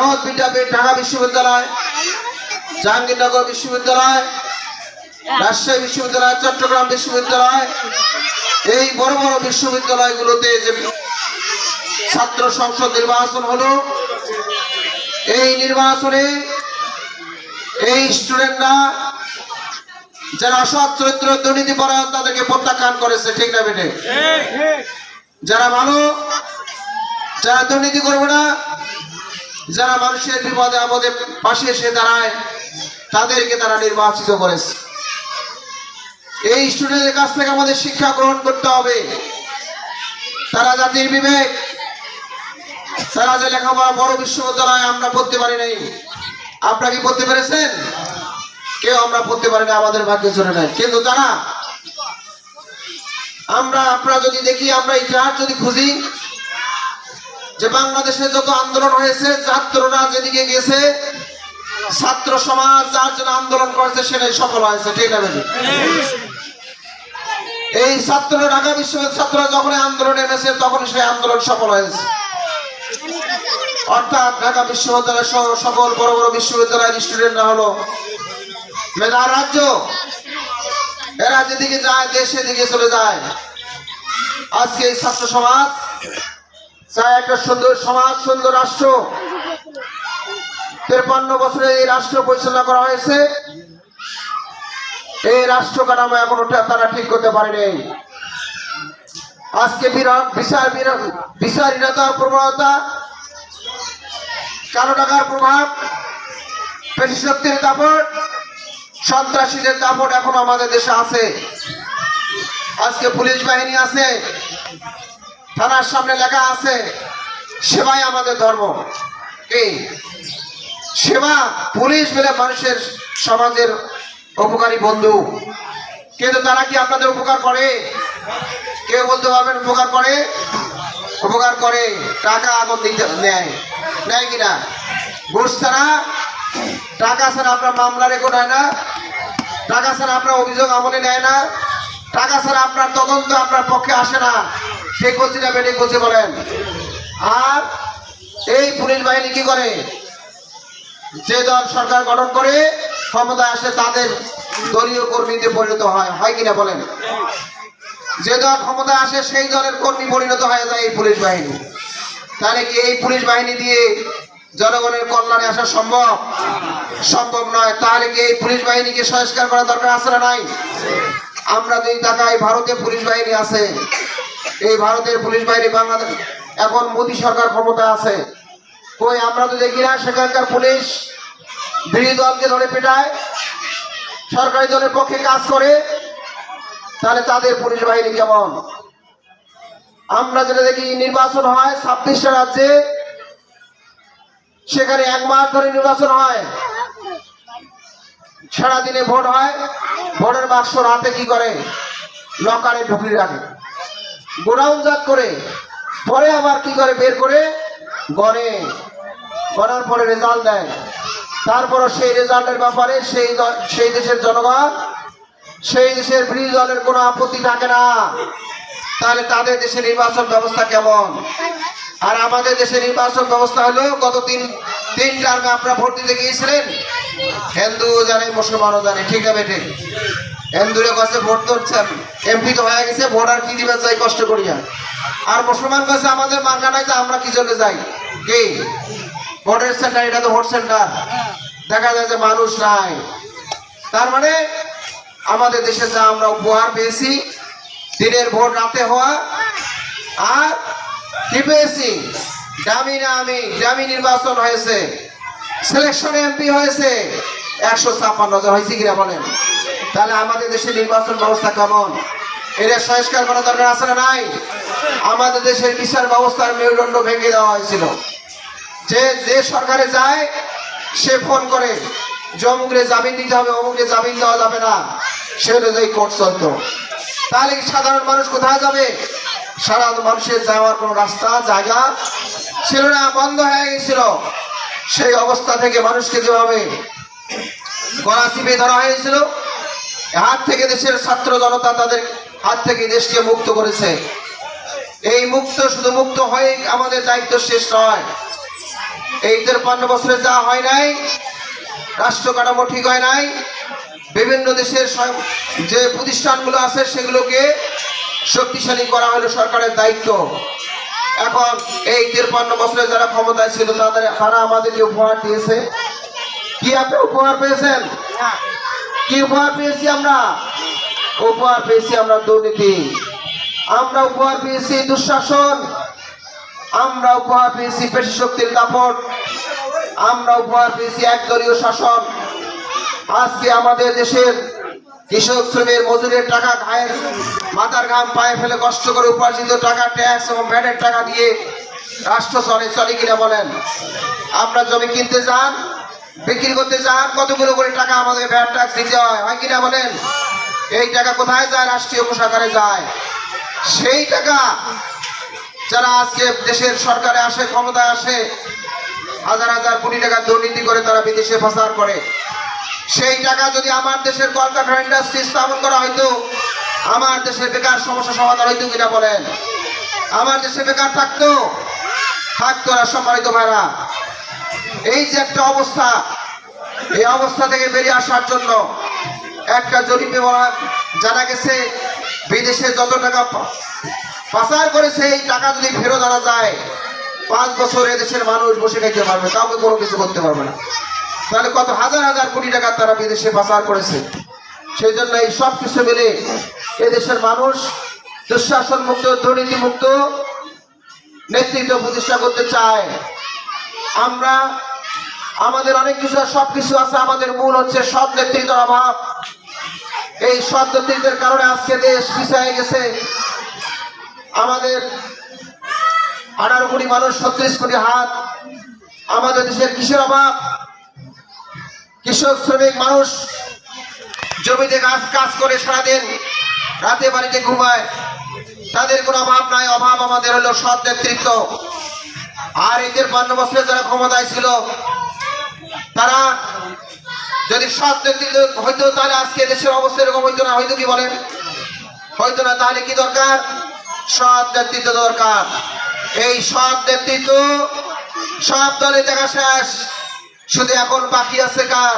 Mehmed বিদ্যাপীঠ ঢাকা বিশ্ববিদ্যালয় জাহাঙ্গীরনগর বিশ্ববিদ্যালয় রাজশাহী বিশ্ববিদ্যালয় চট্টগ্রাম বিশ্ববিদ্যালয় এই বড় বড় বিশ্ববিদ্যালয়গুলোতে যে ছাত্র সংসদ নির্বাচন হলো এই নির্বাচনে এই স্টুডেন্টরা যারা অসৎ চরিত্র দুর্নীতি পরায়ণ তাদেরকে প্রত্যাখ্যান করেছে ঠিক না বেটে যারা ভালো যারা দুর্নীতি করবে না যারা মানুষের বিপদে আপদে পাশে এসে দাঁড়ায়, তাদেরকে তারা নির্বাচিত করেছে। এই স্টুডেন্টের কাছ থেকে আমাদের শিক্ষা গ্রহণ করতে হবে। তারা জাতির বিবেক, তারা যে লেখাপড়া বড় বিশ্ববিদ্যালয়ে আমরা পড়তে পারি নাই। আপনারা কি পড়তে পেরেছেন? কেউ আমরা পড়তে পারি না, আমাদের ভাগ্যে চলে নাই। কিন্তু তারা, আমরা, আপনারা যদি দেখি, আমরা ইতিহাস যদি খুঁজি যে বাংলাদেশে যত আন্দোলন হয়েছে ছাত্ররা যেদিকে গেছে, ছাত্র সমাজ যার জন্য আন্দোলন করেছে, সেটাই সফল হয়েছে, ঠিক বেশি এই ছাত্ররা, ঢাকা বিশ্ববিদ্যালয়ের ছাত্ররা যখন আন্দোলন এনেছে তখন সেই আন্দোলন সফল হয়েছে। অর্থাৎ ঢাকা বিশ্ববিদ্যালয় সহ সকল বড় বড় বিশ্ববিদ্যালয়ের স্টুডেন্টরা হলো মেধা রাজ্য। এরা যেদিকে যায়, দেশ সেদিকে চলে যায়। আজকে এই ছাত্র সমাজ চায় একটা সুন্দর সমাজ, সুন্দর রাষ্ট্র। তেপান্ন বছরে এই রাষ্ট্র পরিচালনা করা হয়েছে। এই রাষ্ট্র কাঠামো এখনও তারা ঠিক করতে পারেনি। আজকে বিরাট বিচার বিচারহীনতার প্রবণতা, কালো টাকার প্রভাব, পেশি শক্তির দাপট, সন্ত্রাসীদের দাপট এখন আমাদের দেশে আছে। আজকে পুলিশ বাহিনী আছে। থানার সামনে লেখা আছে, সেবাই আমাদের ধর্ম। এই সেবা পুলিশ বলে মানুষের সমাজের উপকারী বন্ধু। কিন্তু তারা কি আপনাদের উপকার করে? কেউ বলতে পারবেন উপকার করে? উপকার করে, টাকা আগুন দিতে নেয় নেয় কিনা? ঘুষ ছাড়া, টাকা ছাড়া আপনার মামলা রেকর্ড হয় না। টাকা ছাড়া আপনার অভিযোগ আমলে নেয় না। টাকা ছাড়া আপনার তদন্ত আপনার পক্ষে আসে না। সেই কচিটা বেটে কচি বলেন। আর এই পুলিশ বাহিনী কি করে? যে দল সরকার গঠন করে, ক্ষমতায় আসে তাদের দলীয় কর্মীতে পরিণত হয়। হয় কিনা বলেন? যে দল ক্ষমতা আসে, সেই দলের কর্মী পরিণত হয়ে যায় এই পুলিশ বাহিনী। তাহলে কি এই পুলিশ বাহিনী দিয়ে জনগণের কল্যাণে আসা সম্ভব? সম্ভব নয়। তাহলে কি এই পুলিশ বাহিনীকে সংস্কার করা দরকার আছে না নাই? আমরা যদি তাকাই, ভারতে পুলিশ বাহিনী আছে। এই ভারতের পুলিশ বাহিনী বাংলাদেশ এখন মোদী সরকার ক্ষমতা আছে। কই, আমরা তো দেখি না, সেখানকার পুলিশ বিরোধী দলকে ধরে পেটায়, সরকারি দলের পক্ষে কাজ করে। তাহলে তাদের পুলিশ বাহিনী কেমন? আমরা যেটা দেখি, নির্বাচন হয় ছাব্বিশটা রাজ্যে, সেখানে এক মাস ধরে নির্বাচন হয়। সারাদিনে ভোট হয়, ভোটের বাক্স রাতে কি করে? লকারে ঢুকিয়ে রাখে। গোডাউন জাত করে। পরে আবার কি করে? বের করে গড়ে। করার পরে রেজাল্ট দেয়। তারপর সেই রেজাল্টের ব্যাপারে সেই সেই দেশের জনগণ, সেই দেশের বিরোধী দলের কোনো আপত্তি থাকে না। তাহলে তাদের দেশের নির্বাচন ব্যবস্থা কেমন? আর আমাদের দেশের নির্বাচন ব্যবস্থা হলো, গত তিন তিন টার্মে আপনারা ভোট দিতে গিয়েছিলেন? হিন্দু জানে, মুসলমানও জানে, ঠিক আছে ঠিক হিন্দুরে কাছে ভোট করছেন এমপি তো হয়ে গেছে, ভোট আর কি দিবে চাই, কষ্ট করিয়া আর মুসলমান কাছে আমাদের মার্কা নাই যে আমরা কি জন্য যাই? কি? ভোটের সেন্টার এটা তো ভোট সেন্টার দেখা যায় যে মানুষ নাই। তার মানে আমাদের দেশে যা আমরা উপহার পেয়েছি, দিনের ভোট, রাতে হওয়া, আর কি পেয়েছি? দামি না আমি দামি নির্বাচন হয়েছে। সিলেকশন এমপি হয়েছে। একশো ছাপ্পান্ন জন, হয়েছে কিনা বলেন? তাহলে আমাদের দেশের নির্বাচন ব্যবস্থা কেমন? এটা সংস্কার করা দরকার আছে না নাই? আমাদের দেশের বিচার ব্যবস্থার মেরুদণ্ড ভেঙে দেওয়া হয়েছিল। যে যে সরকারে যায়, সে ফোন করে, যে জামিন দিতে হবে, অমুকরে জামিন দেওয়া যাবে না। সে অনুযায়ী কোর্ট চলত। তাহলে সাধারণ মানুষ কোথায় যাবে? সাধারণ মানুষের যাওয়ার কোনো রাস্তা, জায়গা ছিল না, বন্ধ হয়ে গেছিল। সেই অবস্থা থেকে মানুষকে যেভাবে গলা চিপে ধরা হয়েছিল হাত থেকে দেশের ছাত্র জনতা তাদের হাত থেকে দেশকে মুক্ত করেছে। এই মুক্ত, শুধু মুক্ত হয়ে আমাদের দায়িত্ব শেষ নয়। এই তেরপান্ন বছরে যা হয় নাই, রাষ্ট্র কাঠামো ঠিক হয় নাই, বিভিন্ন দেশের যে প্রতিষ্ঠানগুলো আছে সেগুলোকে শক্তিশালী করা হলো সরকারের দায়িত্ব। এখন এই তিরপান্ন বছরে যারা ক্ষমতায় ছিল, তাদের, তারা আমাদেরকে উপহার দিয়েছে। কি আপনি উপহার পেয়েছেন? কি উপহার পেয়েছি আমরা? উপহার পেয়েছি আমরা দুর্নীতি। আমরা উপহার পেয়েছি দুঃশাসন। আমরা উপহার পেয়েছি পেশি শক্তির দাপট আমরা উপহার পেয়েছি একদলীয় শাসন। আজকে আমাদের দেশের কৃষক শ্রমের মজুরের টাকা ঘায়ের মাথার ঘাম পায়ে ফেলে কষ্ট করে উপার্জিত টাকা ট্যাক্স এবং ভ্যাটের টাকা দিয়ে রাষ্ট্র চলে চলে কিনা বলেন? আমরা জমি কিনতে যান বিক্রি করতে যান কতগুলো করে টাকা আমাদের ভ্যাট ট্যাক্স দিতে হয়? হয় কিনা বলেন? এই টাকা কোথায় যায়? রাষ্ট্রীয় কোষাগারে যায়। সেই টাকা যারা আজকে দেশের সরকারে আসে, ক্ষমতায় আসে, হাজার হাজার কোটি টাকা দুর্নীতি করে তারা বিদেশে পাচার করে। সেই টাকা যদি আমার দেশের কলকাতা ইন্ডাস্ট্রি স্থাপন করা হয়তো আমার দেশের বেকার সমস্যা সমাধান হইতো কিনা বলেন? আমার দেশে বেকার থাকতো? থাকতো না সম্মানিত ভাইরা। এই যে একটা অবস্থা, এই অবস্থা থেকে বেরিয়ে আসার জন্য একটা জরিপে বলা জানা গেছে, বিদেশে যত টাকা পাচার করেছে এই টাকা যদি ফেরত আনা যায়, পাঁচ বছর দেশের মানুষ বসে খাইতে পারবে, কাউকে কোনো কিছু করতে পারবে না। তাহলে কত হাজার হাজার কোটি টাকা তারা বিদেশে পাচার করেছে। সেই জন্য এই সব কিছু মিলে এদেশের মানুষ দুঃশাসন মুক্ত, দুর্নীতি মুক্ত, নেতৃত্ব প্রতিষ্ঠা করতে চায়। আমরা আমাদের অনেক কিছু সব কিছু আছে। আমাদের মূল হচ্ছে সৎ নেতৃত্বের অভাব এই সৎ নেতৃত্বের কারণে আজকে দেশ পিছিয়ে গেছে। আমাদের আঠারো কোটি মানুষ, ছত্রিশ কোটি হাত। আমাদের দেশের কিসের অভাব কৃষক, শ্রমিক, মানুষ জমিতে কাজ কাজ করে সারাদিন রাতে বাড়িতে ঘুমায়। তাদের কোনো অভাব নাই, অভাব আমাদের হলো সৎ নেতৃত্ব। আর এদের বান্ন বছরে যারা ক্ষমতায় ছিল তারা যদি সৎ নেতৃত্ব হইতো তাহলে আজকে দেশের অবস্থা এরকম হইতো না, হয়তো কি বলেন হয়তো না, তাহলে কি দরকার? সৎ নেতৃত্ব দরকার। এই সৎ নেতৃত্ব সব দলে দেখা শেষ। শুধু এখন বাকি আছে কার?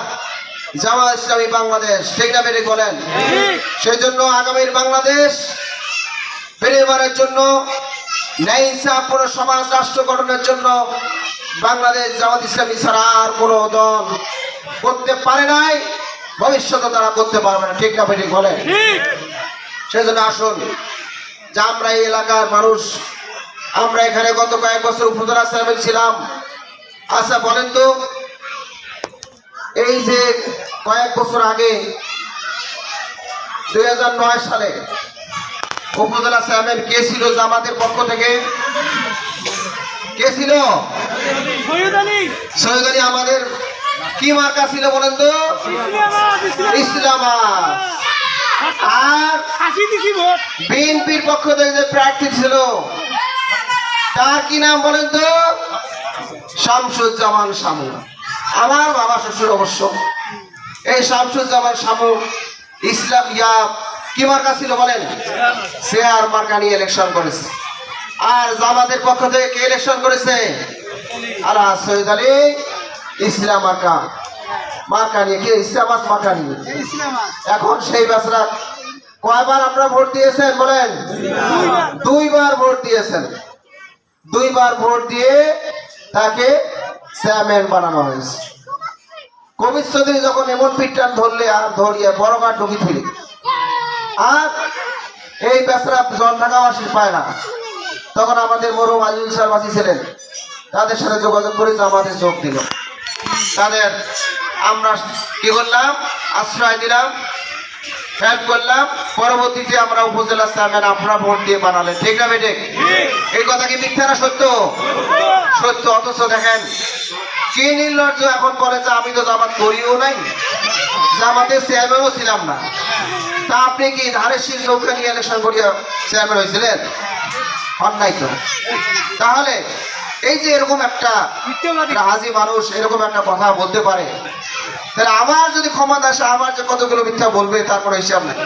জামা ইসলামী বাংলাদেশ। ঠিক না বলেন? সেই জন্য আগামীর বাংলাদেশ ফিরেবারের জন্য, ন্যায় ইনসাফপূর্ণ সমাজ রাষ্ট্র গঠনের জন্য বাংলাদেশ জামাত ইসলামী ছাড়া আর কোনো দল করতে পারে নাই। ভবিষ্যতে তারা করতে পারবে না। ঠিক না বেরিয়ে বলেন? সেই জন্য আসুন যে আমরা এই এলাকার মানুষ আমরা এখানে গত কয়েক বছর উপজেলা চেয়ারম্যান ছিলাম। আচ্ছা বলেন তো এই যে কয়েক বছর আগে দুই হাজার নয় সালে উপজেলা চেয়ারম্যান কে ছিল জামাতের পক্ষ থেকে? কে ছিল? সৈয়দ আলী আমাদের কি মার্কা ছিল বলেন তো। ইসলামাবাদ আর বিএনপির পক্ষ থেকে যে প্রার্থী ছিল তার কি নাম বলেন তো? শামসুজ্জামান শামু। আমার বাবা শ্বশুর অবশ্য। এই শামসুজ্জামান শামু ইসলাম ইয়া কি মার্কা ছিল বলেন? শেয়ার মার্কা নিয়ে ইলেকশন করেছে। আর জামাতের পক্ষ থেকে কে ইলেকশন করেছে? আলা সৈয়দ আলী, ইসলাম মার্কা। মার্কা নিয়ে কি? ইসলামাবাদ মার্কা নিয়ে? এখন সেই বেসরা কয়বার আপনারা ভোট দিয়েছেন বলেন? দুইবার ভোট দিয়েছেন। দুইবার ভোট দিয়ে তাকে চেয়ারম্যান বানানো হয়েছে। কবির চৌধুরী যখন এমন পিটটান ধরলে আর ধরিয়ে বড় কাঠ ঢুকি ফিরে আর এই বেসরা জন ঢাকাবাসী পায় না। তখন আমাদের মরুম আজিজুল সাহেব আসি ছিলেন। তাদের সাথে যোগাযোগ করে আমাদের যোগ দিল। তাদের আমরা কি করলাম? আশ্রয় দিলাম, হেল্প করলাম। পরবর্তীতে আমরা উপজেলা চেয়ারম্যান আপনারা ভোট দিয়ে বানালেন। ঠিক না বেটে? এই কথা কি মিথ্যা না সত্য? সত্য অথচ দেখেন, কি নির্লজ্জ এখন বলে যে আমি তো জামাত করিও নাই, জামাতের চেয়ারম্যানও ছিলাম না। তা আপনি কি শীল নৌকা নিয়ে ইলেকশন করিয়া চেয়ারম্যান হয়েছিলেন? অন্যায় তো। তাহলে এই যে এরকম একটা হাজি মানুষ এরকম একটা কথা বলতে পারে তাহলে আমার যদি ক্ষমতা আসে আমার যে কতগুলো মিথ্যা বলবে তার কোনো হিসাব নেই।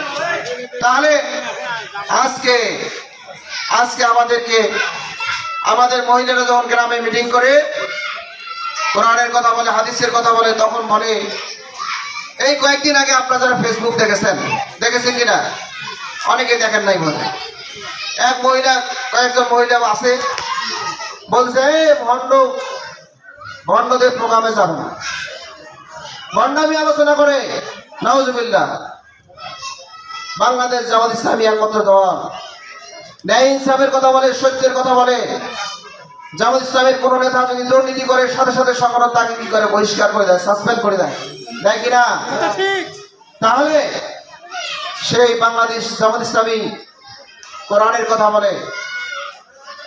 তাহলে আজকে আজকে আমাদেরকে আমাদের মহিলারা যখন গ্রামে মিটিং করে কোরআনের কথা বলে হাদিসের কথা বলে তখন বলে এই কয়েকদিন আগে আপনারা যারা ফেসবুক দেখেছেন দেখেছেন কিনা? অনেকে দেখেন নাই বলে এক মহিলা কয়েকজন মহিলা আছে বলছে "এ, ভণ্ড ভণ্ডদের প্রোগ্রামে যাব না। ভণ্ডামি আলোচনা করে নওয়াজুবিল্লাহ বাংলাদেশ জামাত ইসলামী একমাত্র দল। ন্যায় ইনসাফের কথা বলে সত্যের কথা বলে। জামাত ইসলামের কোন নেতা যদি দুর্নীতি করে সাথে সাথে সংগঠন তাকে কি করে বহিষ্কার করে দেয় সাসপেন্ড করে দেয়? দেয় কিনা তাহলে সেই বাংলাদেশ জামাত ইসলামী কোরআনের কথা বলে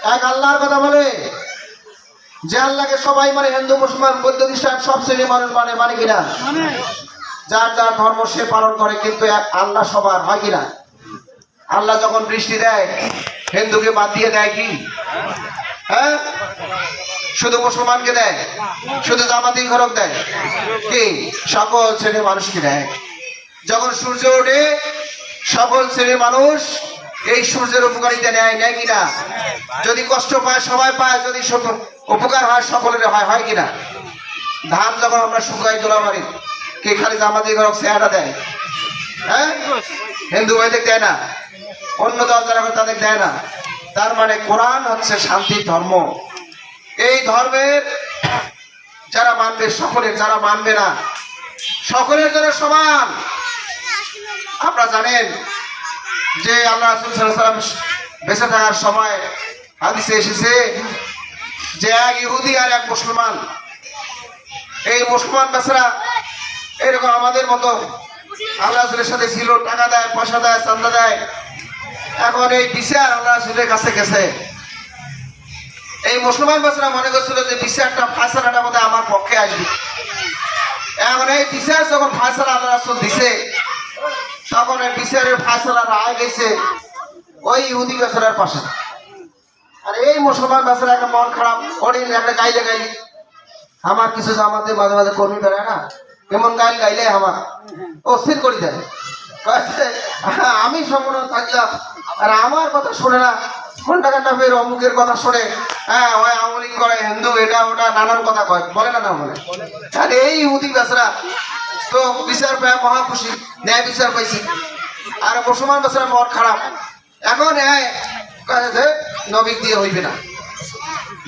এক আল্লাহর কথা বলে। যে আল্লাহকে সবাই মানে হিন্দু মুসলমান বৌদ্ধ খ্রিস্টান সব শ্রেণির মানুষ মানে মানে কিনা? মানে? যার যার ধর্ম সে পালন করে কিন্তু এক আল্লাহ সবার হয় কিনা? আল্লাহ যখন বৃষ্টি দেয় হিন্দুকে বাদ দিয়ে দেয় কি? হ্যাঁ? শুধু মুসলমানকে দেয়? শুধু জামাতি ঘরক দেয়? কি? সকল শ্রেণির মানুষকে দেয়। যখন সূর্য ওঠে সকল শ্রেণির মানুষ এই সূর্যের উপকারিতা নেয় নেয় কিনা? যদি কষ্ট পায় সবাই পায়, যদি উপকার হয়, সকলের হয় হয় কিনা? ধান যখন আমরা শুকাই তোলা মারি কে খালি জামাতি ঘরক চেহারা দেয়? হ্যাঁ? হিন্দু ভাইদের দেয় না। অন্য দল যারা তাদের দেয় না। তার মানে কোরআন হচ্ছে শান্তির ধর্ম। এই ধর্মের যারা মানবে, সকলের, যারা মানবে না, সকলের জন্য সমান। আপনারা জানেন যে আল্লাহ রাসূল সাল্লাম বেঁচে থাকার সময় হাদিসে এসেছে যে এক ইহুদি আর এক মুসলমান। এই মুসলমান বেচারা এরকম আমাদের মতো আল্লাহ রাসূলের সাথে ছিল, টাকা দেয়, পয়সা দেয় চান্দা দেয়। এখন এই বিচার আল্লাহ রাসূলের কাছে গেছে। এই মুসলমান বেচারা মনে করছিল যে বিচারটা ফায়সালাটা বোধহয় আমার পক্ষে আসবে। এখন এই বিচার যখন ফায়সালা আল্লাহ রাসূল দিছে এই বিচারের ফায়সালা রায় গেছে ওই ইহুদি বেচারার পাশে। আর এই মুসলমান বেচারা একটা মন খারাপ অডিন একটা গাইলে গাইলে। আমার কিছু আমাদের মাঝে মাঝে কর্মী বেড়ায় না এমন গাইল গাইলে আমার। অস্থির করি দেয়। কয়েছে, "হ্যাঁ, আমি সম্পূর্ণ থাকলাম আর আমার কথা শোনে না ঘণ্টা ঘণ্টা ফের অমুকের কথা শোনে হ্যাঁ ওই আমলিং করে হিন্দু এটা ওটা নানান কথা কয়। বলে না না বলে। আর এই ইহুদি বেসরা তো বিচার পায় মহা খুশি ন্যায় বিচার পাইছি। আর মুসলমান বেসরা মন খারাপ। এখন নবিক দিয়ে হইবে না।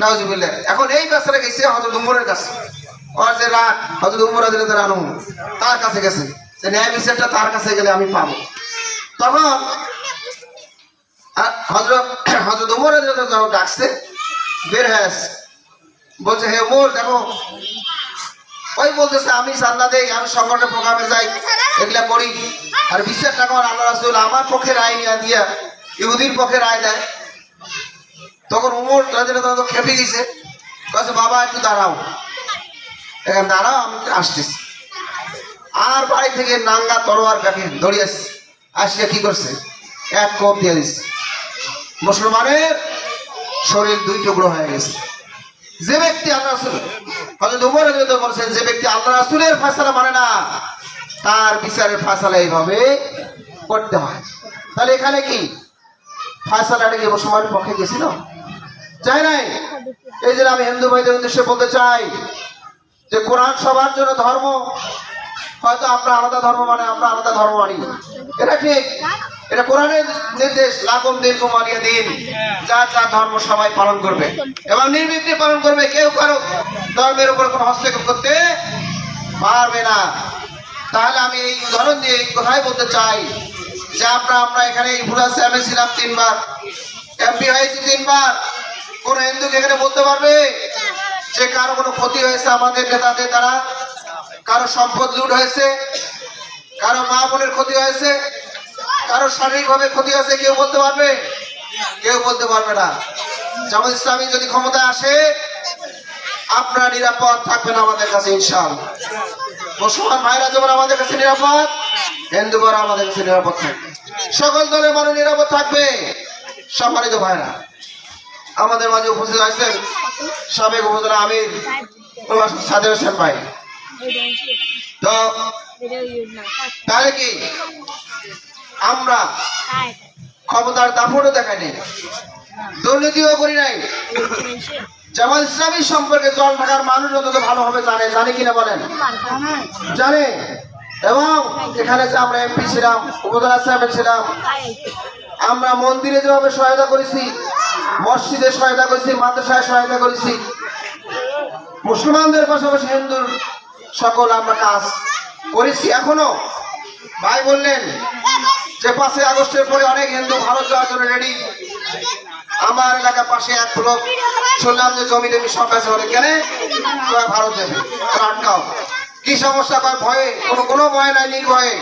নাউজুবিল্লাহ। এখন এই বেচারা গেছে হজরত উমরের কাছে। ওর যে রাত হজরত উমর দিলে তো রানু তার কাছে গেছে। যে ন্যায় বিচারটা তার কাছে গেলে আমি পাবো। তখন হজরত হজরত উমর যখন ডাকছে, বের হয়ে বলছে, হে উমর, দেখো ওই বলতেছে আমি সান্না দেই আমি সংগঠনের প্রোগ্রামে যাই এগুলা করি। আর বিচার টাকা আল্লাহ রাসুল আমার পক্ষে রায় নিয়ে দিয়া ইহুদির পক্ষে রায় দেয়। তখন উমর তো খেপে গেছে। কাছে বাবা একটু দাঁড়াও। এখন দাঁড়াও আমি আসতেছি। আর বাড়ি থেকে নাঙ্গা তলোয়ার কাকে দড়িয়ে আসছে। আসিয়া কি করছে? এক কোপ দিয়ে দিচ্ছে মুসলমানের শরীর দুই টুকরো হয়ে গেছে। যে ব্যক্তি আল্লাহ বলছেন, যে ব্যক্তি আল্লাহ রাসুলের ফয়সালা মানে না, তার বিচারের ফয়সালা এইভাবে করতে হয়। তাহলে এখানে কি? ফয়সালাটা কি মুসলমানের পক্ষে গেছিল? চাই নাই? এই যে আমি হিন্দু ভাইদের উদ্দেশ্যে বলতে চাই যে কোরআন সবার জন্য ধর্ম, হয়তো আমরা আলাদা ধর্ম মানে আমরা আলাদা ধর্ম মানি। এটা ঠিক। এটা কোরআনের নির্দেশ লাকুম দিন কুমারিয়া দিন। যার যার ধর্ম সবাই পালন করবে। এবং নির্বিঘ্নে পালন করবে কেউ কারও ধর্মের উপর কোনো হস্তক্ষেপ করতে পারবে না। তাহলে আমি এই উদাহরণ দিয়ে এই কথাই বলতে চাই যে আমরা আমরা এখানে এই ভুলা স্যামে ছিলাম তিনবার। এমপি হয়েছি তিনবার। কোন হিন্দুকে এখানে বলতে পারবে যে কারও কোনো ক্ষতি হয়েছে আমাদের নেতাদের দ্বারা? কারও সম্পদ লুট হয়েছে? কারও মা বোনের ক্ষতি হয়েছে? কারও শারীরিকভাবে ক্ষতি আছে, কেউ বলতে পারবে? কেউ বলতে পারবে না। জামাত ইসলামী যদি ক্ষমতায় আসে, আপনারা নিরাপদ থাকবেন আমাদের কাছে ইনশাল মুসলমান ভাইরা যেমন আমাদের কাছে নিরাপদ হিন্দু ভাইরা আমাদের কাছে নিরাপদ থাকবে। সকল দলের মানুষ নিরাপদ থাকবে। সম্মানিত ভাইরা, আমাদের মাঝে উপস্থিত আছেন সাবেক উপজেলা আমির সাদের হোসেন ভাই। তো, তাহলে কি? আমরা ক্ষমতার দাপটও দেখায়নি দুর্নীতিও করি নাই। জামাত ইসলামী সম্পর্কে জল ঢাকার মানুষ অন্তত ভালোভাবে জানে। জানে কিনা বলেন? জানে। এবং এখানে যে আমরা এমপি ছিলাম, উপজেলা চেয়ারম্যান ছিলাম, আমরা মন্দিরে যেভাবে সহায়তা করেছি, মসজিদে সহায়তা করেছি, মাদ্রাসায় সহায়তা করেছি, মুসলমানদের পাশাপাশি হিন্দুর সকল আমরা কাজ করেছি। এখনও ভাই বললেন যে আগস্টের পরে অনেক হিন্দু ভারত যাওয়ার জন্য রেডি আমার এলাকার পাশে এক লোক শুনলাম যে জমি টমি সব আছে বলে কেন? ভারত। যাবে আটকাও। কি সমস্যা? কয়, ভয়ে। কোনো কোনো ভয় নাই, নির্ভয়ে।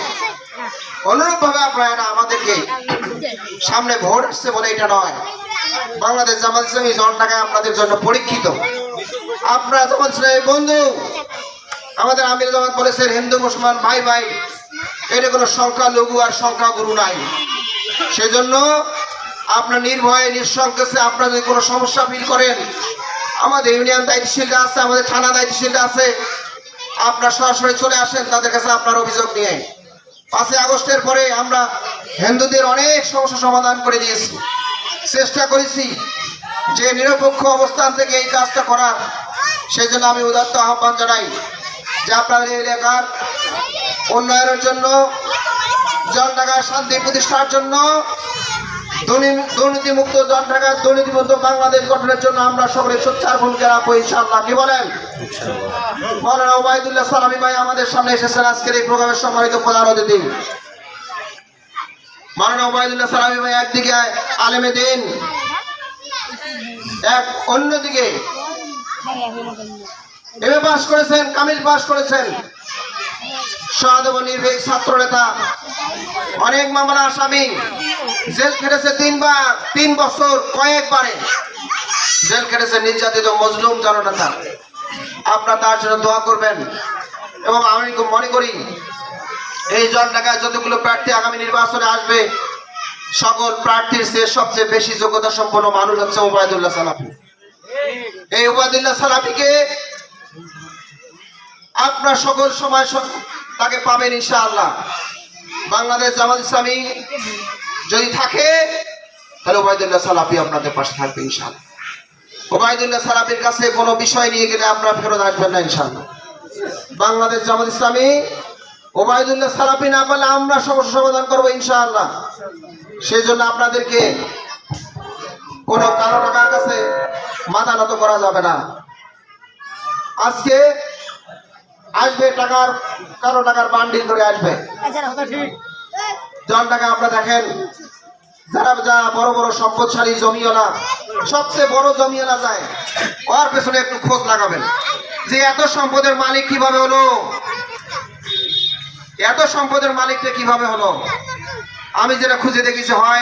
অনুরূপ ভাবে আপনারা আমাদেরকে। সামনে ভোট আসছে বলে এটা নয়। বাংলাদেশ জামাত ইসলামী জন টাকায় আপনাদের জন্য পরীক্ষিত। আপনারা ইসলামী বন্ধু। আমাদের আমির জামাত বলেছেন, হিন্দু, মুসলমান, ভাই ভাই। এটা কোনো সংখ্যা লঘু আর সংখ্যা গুরু নাই। সেই জন্য আপনার নির্ভয়ে নিঃসংকোচে আপনার যদি কোনো সমস্যা ফিল করেন, আমাদের ইউনিয়ন দায়িত্বশীলটা আছে, আমাদের থানা দায়িত্বশীলটা আছে, আপনার সরাসরি চলে আসেন তাদের কাছে আপনার অভিযোগ নিয়ে। পাঁচই আগস্টের পরে আমরা হিন্দুদের অনেক সমস্যা সমাধান করে দিয়েছি। চেষ্টা করেছি যে নিরপেক্ষ অবস্থান থেকে এই কাজটা করার। সেই জন্য আমি উদাত্ত আহ্বান জানাই যে আপনাদের এলাকার উন্নয়নের জন্য জল ঢাকা শান্তি প্রতিষ্ঠার জন্য দুর্নীতি মুক্ত জল ঢাকার দুর্নীতিমুক্ত বাংলাদেশ গঠনের জন্য আমরা সকলে সোচ্চার ভূমিকা রাখব ইনশাআল্লাহ। কি বলেন? মৌলানা ওবায়দুল্লাহ সালামি ভাই আমাদের সামনে এসেছেন আজকের এই প্রোগ্রামের সম্মানিত প্রধান অতিথি। মৌলানা ওবায়দুল্লাহ সালামি ভাই একদিকে আলেমে দিন এক অন্যদিকে এমএ পাস করেছেন কামিল পাস করেছেন। নির্ভীক অনেক আসামি। জেল তিনবার, তিন বছর জেল নির্যাতিত মজলুম জননেতা। আপনারা তার জন্য দোয়া করবেন। এবং আমি মনে করি, এই জল ঢাকায় যতগুলো প্রার্থী আগামী নির্বাচনে আসবে, সকল প্রার্থীর চেয়ে সবচেয়ে বেশি যোগ্যতা সম্পন্ন মানুষ হচ্ছে ওবায়দুল্লাহ সালাফি। এই ওবায়দুল্লাহ সালাফিকে আপনার সকল সময় তাকে পাবেন ইনশাআল্লাহ। বাংলাদেশ জামাত ইসলামী যদি থাকে, তাহলে ওবায়দুল্লাহ সালাফি আপনাদের পাশে থাকবে ইনশাআল্লাহ। ওবায়দুল্লাহ সালাফির কাছে কোনো বিষয় নিয়ে গেলে আপনারা ফেরত আসবেন না ইনশাআল্লাহ। বাংলাদেশ জামাত ইসলামী, ওবায়দুল্লাহ সালাফি না পারলে আমরা সমস্যা সমাধান করব ইনশাআল্লাহ। সেই জন্য আপনাদেরকে কোনো কারও টাকার কাছে মাথা নত করা যাবে না। আজকে আসবে টাকার কারও টাকার বান্ডিল ধরে আসবে। জন টাকা আপনারা দেখেন যারা যা বড় বড় সম্পদশালী জমিওয়ালা সবচেয়ে বড় জমিওয়ালা যায় ওর পেছনে একটু খোঁজ লাগাবেন। যে এত সম্পদের মালিক কীভাবে হলো? এত সম্পদের মালিকটা কীভাবে হলো? আমি যেটা খুঁজে দেখেছি হয়